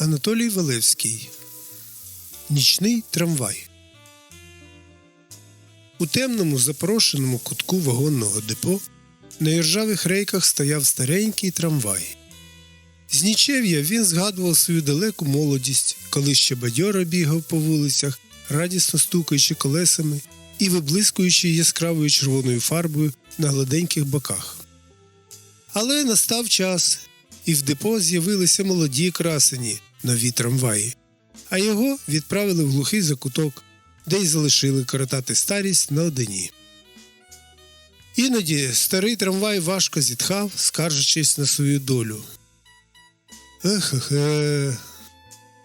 Анатолій Валевський Нічний трамвай. У темному запорошеному кутку вагонного депо на іржавих рейках стояв старенький трамвай. З нічев'я він згадував свою далеку молодість, коли ще бадьоро бігав по вулицях, радісно стукаючи колесами і виблискуючи яскравою червоною фарбою на гладеньких боках. Але настав час, і в депо з'явилися молоді красені нові трамваї, а його відправили в глухий закуток, де й залишили коротати старість наодині. Іноді старий трамвай важко зітхав, скаржачись на свою долю. Ех-хе,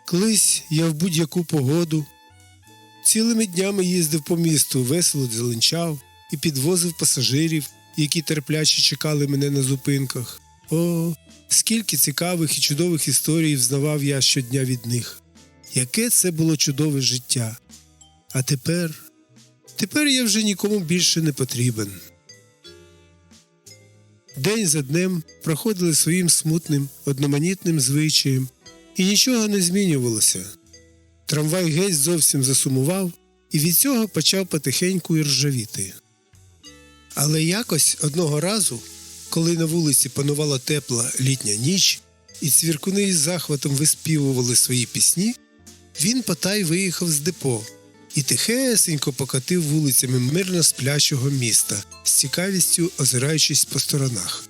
колись я в будь-яку погоду цілими днями їздив по місту, весело дзеленчав і підвозив пасажирів, які терпляче чекали мене на зупинках. О, скільки цікавих і чудових історій взнавав я щодня від них. Яке це було чудове життя. А тепер, тепер я вже нікому більше не потрібен. День за днем проходили своїм смутним, одноманітним звичаєм, і нічого не змінювалося. Трамвай геть зовсім засумував і від цього почав потихеньку іржавіти. Але якось одного разу, коли на вулиці панувала тепла літня ніч, і цвіркуни із захватом виспівували свої пісні, він потай виїхав з депо і тихесенько покатив вулицями мирно сплячого міста, з цікавістю озираючись по сторонах.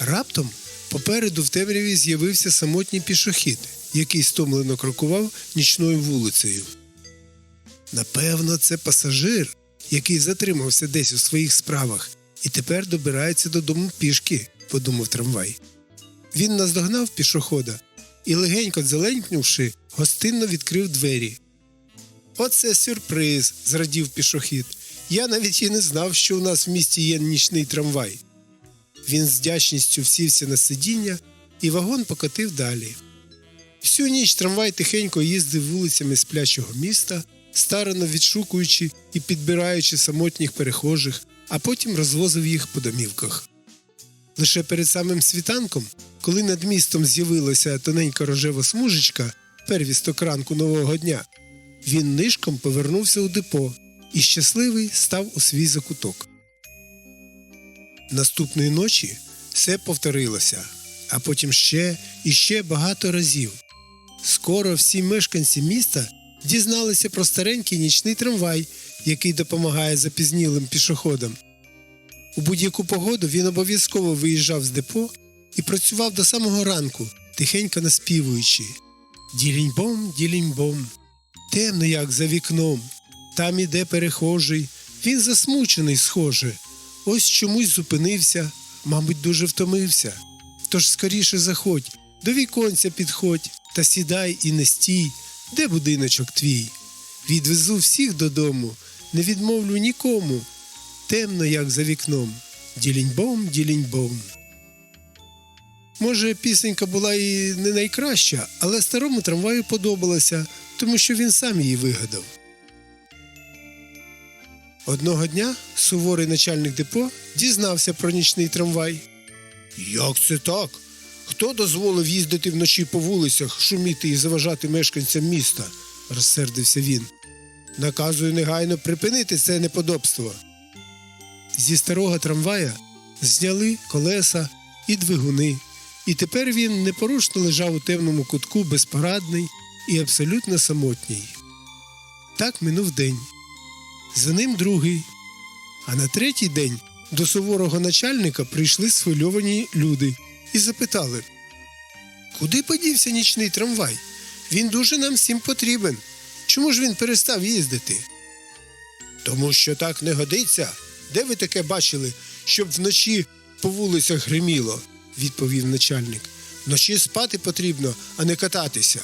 Раптом попереду в темряві з'явився самотній пішохід, який стомлено крокував нічною вулицею. Напевно, це пасажир, який затримався десь у своїх справах і тепер добирається додому пішки, подумав трамвай. Він наздогнав пішохода і, легенько зеленькнувши, гостинно відкрив двері. Оце сюрприз, зрадів пішохід. Я навіть і не знав, що у нас в місті є нічний трамвай. Він з вдячністю всівся на сидіння, і вагон покотив далі. Всю ніч трамвай тихенько їздив вулицями сплячого міста, старано відшукуючи і підбираючи самотніх перехожих, а потім розвозив їх по домівках. Лише перед самим світанком, коли над містом з'явилася тоненька рожева смужечка, первісток ранку нового дня, він нишком повернувся у депо і щасливий став у свій закуток. Наступної ночі все повторилося, а потім ще і ще багато разів. Скоро всі мешканці міста дізналися про старенький нічний трамвай, який допомагає запізнілим пішоходам. У будь-яку погоду він обов'язково виїжджав з депо і працював до самого ранку, тихенько наспівуючи Ділінь-бом, ділінь-бом. Темно, як за вікном. Там іде перехожий. Він засмучений, схоже. Ось чомусь зупинився, мабуть, дуже втомився. Тож скоріше заходь, до віконця підходь та сідай і не стій, де будиночок твій. Відвезу всіх додому, не відмовлю нікому. Темно, як за вікном. Ділінь-бом, ділінь-бом. Може, пісенька була і не найкраща, але старому трамваю подобалася, тому що він сам її вигадав. Одного дня суворий начальник депо дізнався про нічний трамвай. Як це так? Хто дозволив їздити вночі по вулицях, шуміти і заважати мешканцям міста? розсердився він. Наказую негайно припинити це неподобство. Зі старого трамвая зняли колеса і двигуни, і тепер він непорушно лежав у темному кутку безпорадний і абсолютно самотній. Так минув день. За ним другий. А на третій день до суворого начальника прийшли схвильовані люди і запитали, куди подівся нічний трамвай? Він дуже нам всім потрібен. Чому ж він перестав їздити? Тому що так не годиться. Де ви таке бачили, щоб вночі по вулицях гриміло? відповів начальник. Вночі спати потрібно, а не кататися.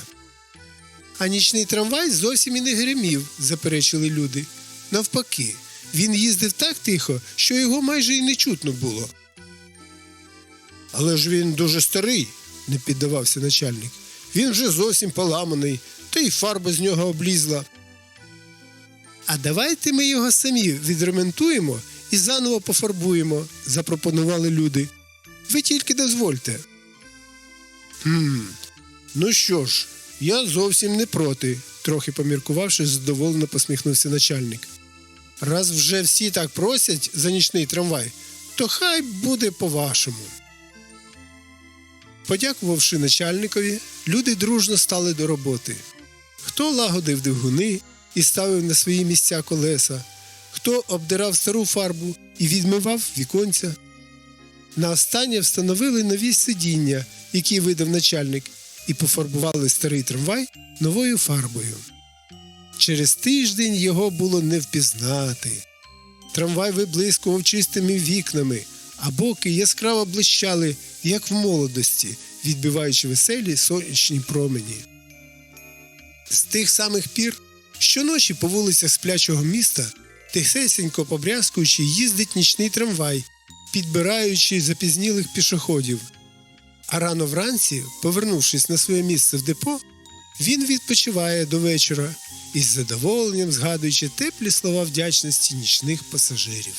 А нічний трамвай зовсім і не гримів, заперечили люди. Навпаки, він їздив так тихо, що його майже й не чутно було. Але ж він дуже старий, не піддавався начальник. Він вже зовсім поламаний, та й фарба з нього облізла. А давайте ми його самі відремонтуємо і заново пофарбуємо, запропонували люди. Ви тільки дозвольте. Хм, Ну що ж, я зовсім не проти, трохи поміркувавши, задоволено посміхнувся начальник. Раз вже всі так просять за нічний трамвай, то хай буде по-вашому. Подякувавши начальникові, люди дружно стали до роботи. Хто лагодив двигуни і ставив на свої місця колеса, хто обдирав стару фарбу і відмивав віконця. На останнє встановили нові сидіння, які видав начальник, і пофарбували старий трамвай новою фарбою. Через тиждень його було не впізнати. Трамвай виблискував чистими вікнами, а боки яскраво блищали, як в молодості, відбиваючи веселі сонячні промені. З тих самих пір щоночі по вулицях сплячого міста, тихесенько побрязкуючи, їздить нічний трамвай, підбираючи запізнілих пішоходів. А рано вранці, повернувшись на своє місце в депо, він відпочиває до вечора із задоволенням згадуючи теплі слова вдячності нічних пасажирів.